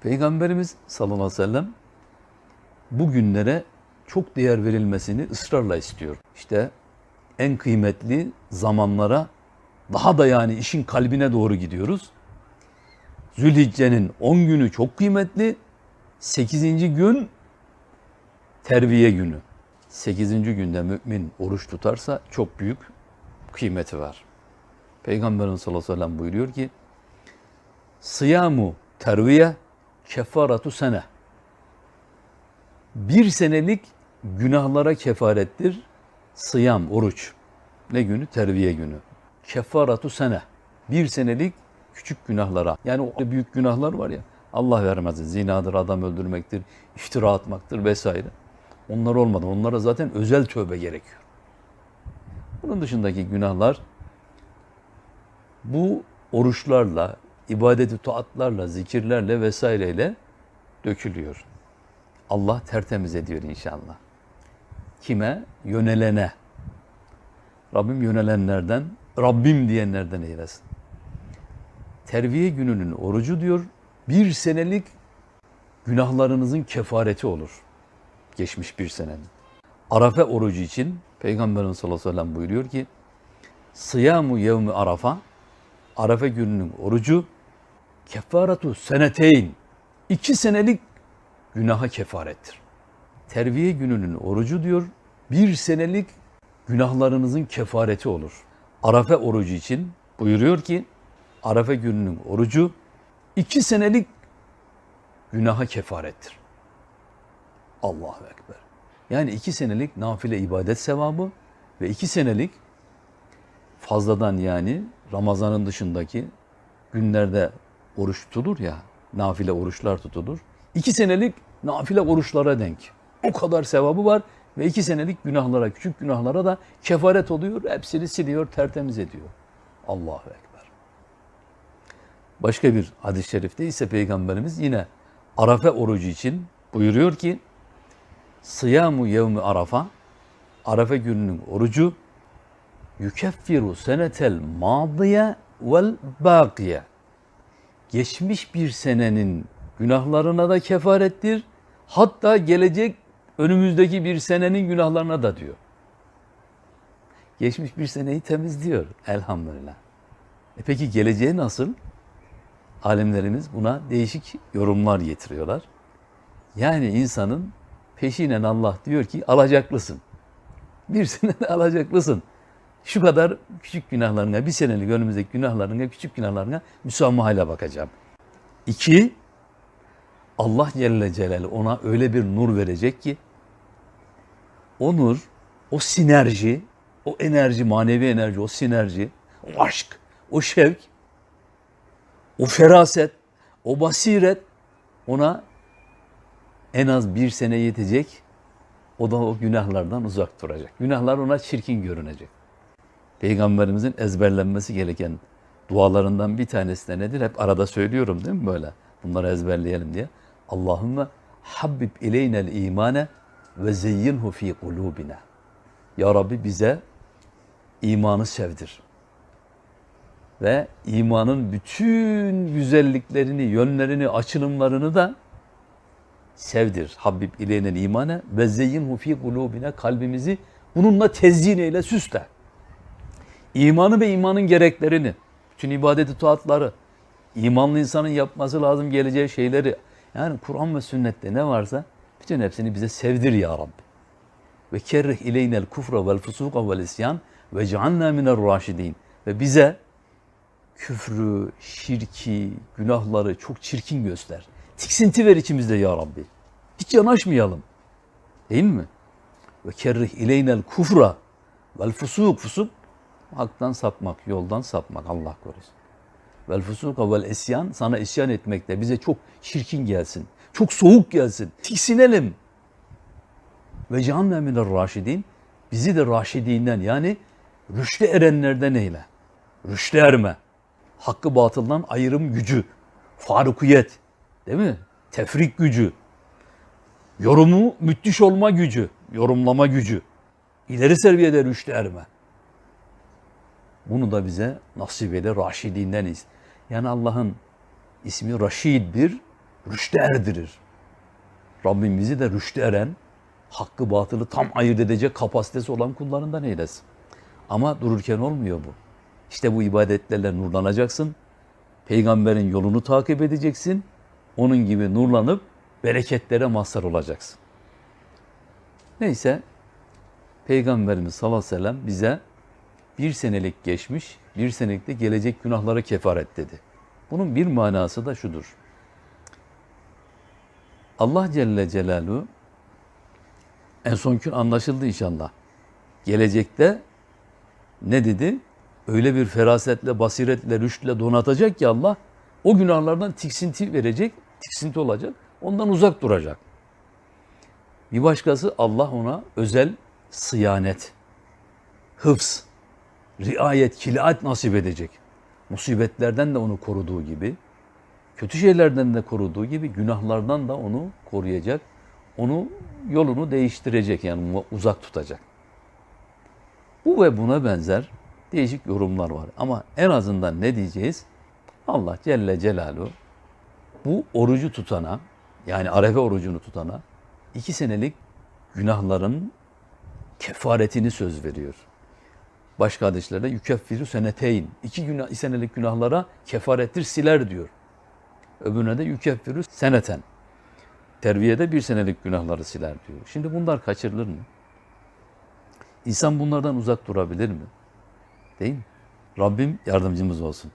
Peygamberimiz sallallahu aleyhi ve sellem bu günlere çok değer verilmesini ısrarla istiyor. İşte en kıymetli zamanlara daha da yani işin kalbine doğru gidiyoruz. Zülhicce'nin 10 günü çok kıymetli. 8. gün terviye günü. 8. günde mümin oruç tutarsa çok büyük kıymeti var. Peygamberimiz sallallahu aleyhi ve sellem buyuruyor ki Sıyamu terviye kefaratu sene. Bir senelik günahlara kefarettir. Sıyam, oruç. Ne günü? Terviye günü. Kefaratu sene. Bir senelik küçük günahlara. Yani o büyük günahlar var ya. Allah vermez. Zinadır, adam öldürmektir, iftira atmaktır vesaire. Onlar olmadan onlara zaten özel tövbe gerekiyor. Bunun dışındaki günahlar bu oruçlarla, ibadet-i taatlarla, zikirlerle vesaireyle dökülüyor. Allah tertemiz ediyor inşallah. Kime? Yönelene. Rabbim yönelenlerden, Rabbim diyenlerden eylesin. Terviye gününün orucu diyor, bir senelik günahlarınızın kefareti olur. Geçmiş bir senenin. Arafe orucu için Peygamberimiz sallallahu aleyhi ve sellem buyuruyor ki, Sıyamu yevmi arafa, Arafe gününün orucu, kefaratu seneteyn, iki senelik günaha kefarettir. Terviye gününün orucu diyor, bir senelik günahlarınızın kefareti olur. Arafe orucu için buyuruyor ki, Arafe gününün orucu, iki senelik günaha kefarettir. Allahu Ekber. Yani iki senelik nafile ibadet sevabı ve iki senelik fazladan yani Ramazan'ın dışındaki günlerde oruç tutulur ya, nafile oruçlar tutulur. İki senelik nafile oruçlara denk. O kadar sevabı var ve iki senelik günahlara, küçük günahlara da kefaret oluyor. Hepsini siliyor, tertemiz ediyor. Allahu Ekber. Başka bir hadis-i şerifte ise Peygamberimiz yine Arafe orucu için buyuruyor ki Sıyamu yevmi arafa Arafe gününün orucu yükeffiru senetel madiye vel bakiye geçmiş bir senenin günahlarına da kefarettir. Hatta gelecek önümüzdeki bir senenin günahlarına da diyor. Geçmiş bir seneyi temizliyor elhamdülillah. E peki geleceği nasıl? Alimlerimiz buna değişik yorumlar getiriyorlar. Yani insanın peşinen Allah diyor ki alacaklısın. Bir senede alacaklısın. Şu kadar küçük günahlarına, bir senelik önümüzdeki günahlarına, küçük günahlarına müsamahayla bakacağım. İki, Allah Celle Celaluhu ona öyle bir nur verecek ki, o nur, o sinerji, o enerji, manevi enerji, o sinerji, o aşk, o şevk, o feraset, o basiret ona en az bir sene yetecek. O da o günahlardan uzak duracak. Günahlar ona çirkin görünecek. Peygamberimizin ezberlenmesi gereken dualarından bir tanesi de nedir? Hep arada söylüyorum değil mi böyle? Bunları ezberleyelim diye. Allahümme habbib ileynel imane ve zeyyinhu fi kulubina. Ya Rabbi bize imanı sevdir. Ve imanın bütün güzelliklerini, yönlerini, açılımlarını da sevdir. Habib ileynel imane ve zeyyinhu fi kulubina kalbimizi bununla tezyin eyle, süsle. İmanı ve imanın gereklerini, bütün ibadeti taatları, imanlı insanın yapması lazım geleceği şeyleri, yani Kur'an ve sünnette ne varsa bütün hepsini bize sevdir ya Rabbi. Ve kerrih ileynel kufra vel fusuka vel isyan ve cealna minel raşidin. Ve bize küfrü, şirki, günahları çok çirkin göster. Tiksinti ver içimizde ya Rabbi. Hiç yanaşmayalım. Değil mi? Ve kerrih ileynel kufra vel fusuk. Fusuk haktan sapmak, yoldan sapmak Allah korusun. Vel fusuka vel isyan sana isyan etmekte bize çok çirkin gelsin. Çok soğuk gelsin. Tiksinelim. Ve cealna minel raşidin. Bizi de raşidinden yani rüşte erenlerden eyle. Rüşte erme. Hakkı batıldan ayrım gücü. Farukiyet. Değil mi? Tefrik gücü. Yorumu müthiş olma gücü. Yorumlama gücü. İleri seviyede rüşte erme. Bunu da bize nasip eyle Raşidindeniz. Yani Allah'ın ismi Raşid bir, rüşte erdirir. Rabbim bizi de rüşte eren, hakkı batılı tam ayırt edecek kapasitesi olan kullarından eylesin. Ama dururken olmuyor bu. İşte bu ibadetlerle nurlanacaksın. Peygamberin yolunu takip edeceksin. Onun gibi nurlanıp bereketlere mazhar olacaksın. Neyse, Peygamberimiz sallallahu aleyhi ve sellem bize bir senelik geçmiş, bir senelik de gelecek günahları kefaret dedi. Bunun bir manası da şudur. Allah Celle Celaluhu en son gün anlaşıldı inşallah. Gelecekte ne dedi? Öyle bir ferasetle, basiretle, rüştle donatacak ki Allah o günahlardan tiksinti verecek, tiksinti olacak. Ondan uzak duracak. Bir başkası Allah ona özel sıyanet, hıfz, riayet, kilaat nasip edecek. Musibetlerden de onu koruduğu gibi, kötü şeylerden de koruduğu gibi günahlardan da onu koruyacak. Onu yolunu değiştirecek yani uzak tutacak. Bu ve buna benzer değişik yorumlar var. Ama en azından ne diyeceğiz? Allah Celle Celaluhu bu orucu tutana yani arefe orucunu tutana iki senelik günahların kefaretini söz veriyor. Başka hadislerde yükeffiru seneteyn. İki günah, senelik günahlara kefarettir siler diyor. Öbürüne de yükeffiru seneten. Terviyede bir senelik günahları siler diyor. Şimdi bunlar kaçırılır mı? İnsan bunlardan uzak durabilir mi? Değil mi? Rabbim yardımcımız olsun.